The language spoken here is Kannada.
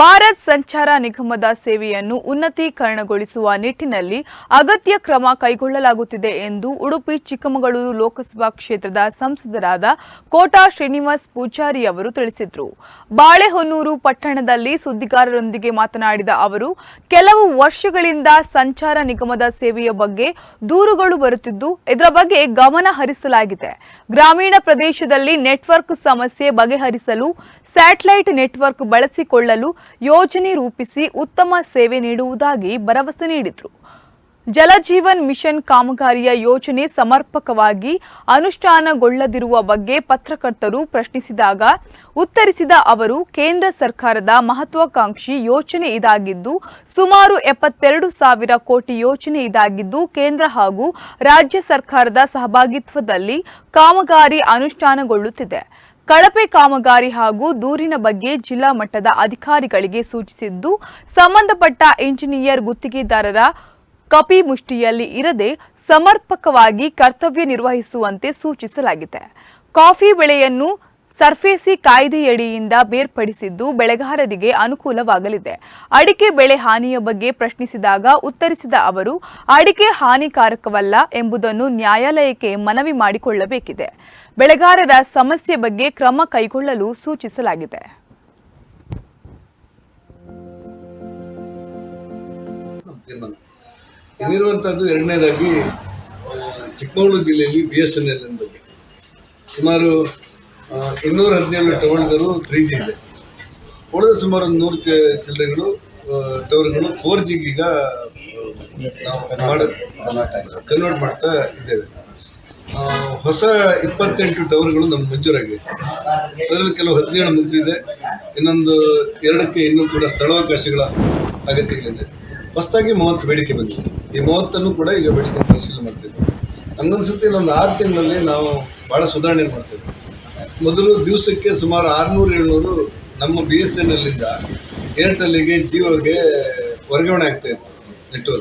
ಭಾರತ್ ಸಂಚಾರ ನಿಗಮದ ಸೇವೆಯನ್ನು ಉನ್ನತೀಕರಣಗೊಳಿಸುವ ನಿಟ್ಟಿನಲ್ಲಿ ಅಗತ್ಯ ಕ್ರಮ ಕೈಗೊಳ್ಳಲಾಗುತ್ತಿದೆ ಎಂದು ಉಡುಪಿ, ಚಿಕ್ಕಮಗಳೂರು ಲೋಕಸಭಾ ಕ್ಷೇತ್ರದ ಸಂಸದರಾದ ಕೋಟಾ ಶ್ರೀನಿವಾಸ್ ಪೂಜಾರಿ ಅವರು ತಿಳಿಸಿದರು. ಬಾಳೆಹೊನ್ನೂರು ಪಟ್ಟಣದಲ್ಲಿ ಸುದ್ದಿಗಾರರೊಂದಿಗೆ ಮಾತನಾಡಿದ ಅವರು, ಕೆಲವು ವರ್ಷಗಳಿಂದ ಸಂಚಾರ ನಿಗಮದ ಸೇವೆಯ ಬಗ್ಗೆ ದೂರುಗಳು ಬರುತ್ತಿದ್ದು, ಇದರ ಬಗ್ಗೆ ಗಮನ ಹರಿಸಲಾಗಿದೆ. ಗ್ರಾಮೀಣ ಪ್ರದೇಶದಲ್ಲಿ ನೆಟ್ವರ್ಕ್ ಸಮಸ್ಯೆ ಬಗೆಹರಿಸಲು, ಸ್ಯಾಟಲೈಟ್ ನೆಟ್ವರ್ಕ್ ಬಳಸಿಕೊಳ್ಳಲು ಯೋಜನೆ ರೂಪಿಸಿ ಉತ್ತಮ ಸೇವೆ ನೀಡುವುದಾಗಿ ಭರವಸೆ ನೀಡಿದರು. ಜಲಜೀವನ್ ಮಿಷನ್ ಕಾಮಗಾರಿಯ ಯೋಜನೆ ಸಮರ್ಪಕವಾಗಿ ಅನುಷ್ಠಾನಗೊಳ್ಳದಿರುವ ಬಗ್ಗೆ ಪತ್ರಕರ್ತರು ಪ್ರಶ್ನಿಸಿದಾಗ ಉತ್ತರಿಸಿದ ಅವರು, ಕೇಂದ್ರ ಸರ್ಕಾರದ ಮಹತ್ವಾಕಾಂಕ್ಷಿ ಯೋಜನೆ ಇದಾಗಿದ್ದು, ಸುಮಾರು ಎಪ್ಪತ್ತೆರಡು ಸಾವಿರ ಕೋಟಿ ಯೋಜನೆ ಇದಾಗಿದ್ದು, ಕೇಂದ್ರ ಹಾಗೂ ರಾಜ್ಯ ಸರ್ಕಾರದ ಸಹಭಾಗಿತ್ವದಲ್ಲಿ ಕಾಮಗಾರಿ ಅನುಷ್ಠಾನಗೊಳ್ಳುತ್ತಿದೆ. ಕಳಪೆ ಕಾಮಗಾರಿ ಹಾಗೂ ದೂರಿನ ಬಗ್ಗೆ ಜಿಲ್ಲಾ ಮಟ್ಟದ ಅಧಿಕಾರಿಗಳಿಗೆ ಸೂಚಿಸಿದ್ದು, ಸಂಬಂಧಪಟ್ಟ ಇಂಜಿನಿಯರ್ ಗುತ್ತಿಗೆದಾರರ ಕಪಿ ಮುಷ್ಟಿಯಲ್ಲಿ ಇರದೆ ಸಮರ್ಪಕವಾಗಿ ಕರ್ತವ್ಯ ನಿರ್ವಹಿಸುವಂತೆ ಸೂಚಿಸಲಾಗಿದೆ. ಕಾಫಿ ಬೆಳೆಯನ್ನು ಸರ್ಫೇಸಿ ಕಾಯ್ದೆಯಡಿಯಿಂದ ಬೇರ್ಪಡಿಸಿದ್ದು ಬೆಳೆಗಾರರಿಗೆ ಅನುಕೂಲವಾಗಲಿದೆ. ಅಡಿಕೆ ಬೆಳೆ ಹಾನಿಯ ಬಗ್ಗೆ ಪ್ರಶ್ನಿಸಿದಾಗ ಉತ್ತರಿಸಿದ ಅವರು, ಅಡಿಕೆ ಹಾನಿಕಾರಕವಲ್ಲ ಎಂಬುದನ್ನು ನ್ಯಾಯಾಲಯಕ್ಕೆ ಮನವಿ ಮಾಡಿಕೊಳ್ಳಬೇಕಿದೆ. ಬೆಳೆಗಾರರ ಸಮಸ್ಯೆ ಬಗ್ಗೆ ಕ್ರಮ ಕೈಗೊಳ್ಳಲು ಸೂಚಿಸಲಾಗಿದೆ. ಎರಡನೇದಾಗಿ ಚಿಕ್ಕಮಗಳೂರು ಜಿಲ್ಲೆಯಲ್ಲಿ ಬಿ ಎಸ್ ಎನ್ ಎಲ್ ಬಗ್ಗೆ. ಸುಮಾರು ಇನ್ನೂರ ಹದಿನೇಳು ಟವರ್ಗಳು ತ್ರೀ ಜಿ ಇದೆ. ಉಳಿದ ಸುಮಾರು ಒಂದು ನೂರು ಆ, ಟವರ್ಗಳು ಫೋರ್ ಜಿಗೀಗ ನಾವು ಮಾಡ ಕನ್ವರ್ಟ್ ಮಾಡ್ತಾ ಇದ್ದೇವೆ. ಹೊಸ ಇಪ್ಪತ್ತೆಂಟು ಟವರ್ಗಳು ನಮ್ಮ ಮಂಜೂರಾಗಿವೆ. ಅದರಲ್ಲಿ ಕೆಲವು ಹದಿನೇಳು ಮುಗಿದಿದೆ. ಇನ್ನೊಂದು ಎರಡಕ್ಕೆ ಇನ್ನೂ ಕೂಡ ಸ್ಥಳಾವಕಾಶಗಳ ಅಗತ್ಯಗಳಿದೆ. ಹೊಸದಾಗಿ ಮೂವತ್ತು ಬೇಡಿಕೆ ಬಂದಿದೆ. ಈ ಮೂವತ್ತನ್ನು ಕೂಡ ಈಗ ಬೇಡಿಕೆ ಪರಿಶೀಲನೆ ಮಾಡ್ತಿದ್ವಿ ನಮಗನ್ಸುತ್ತೆ ಇನ್ನೊಂದು ಆರು ತಿಂಗಳಲ್ಲಿ ನಾವು ಭಾಳ ಸುಧಾರಣೆ ಮಾಡ್ತೇವೆ. ಮೊದಲು ದಿವಸಕ್ಕೆ ಸುಮಾರು ಆರುನೂರು, ಏಳ್ನೂರು ನಮ್ಮ ಬಿ ಎಸ್ ಎನ್ ಎಲ್ಲಿಂದ ಏರ್ಟೆಲ್ಲಿಗೆ ಜಿಯೋಗೆ ವರ್ಗಾವಣೆ ಆಗ್ತಾ ಇತ್ತು ನೆಟ್ವರ್ಕ್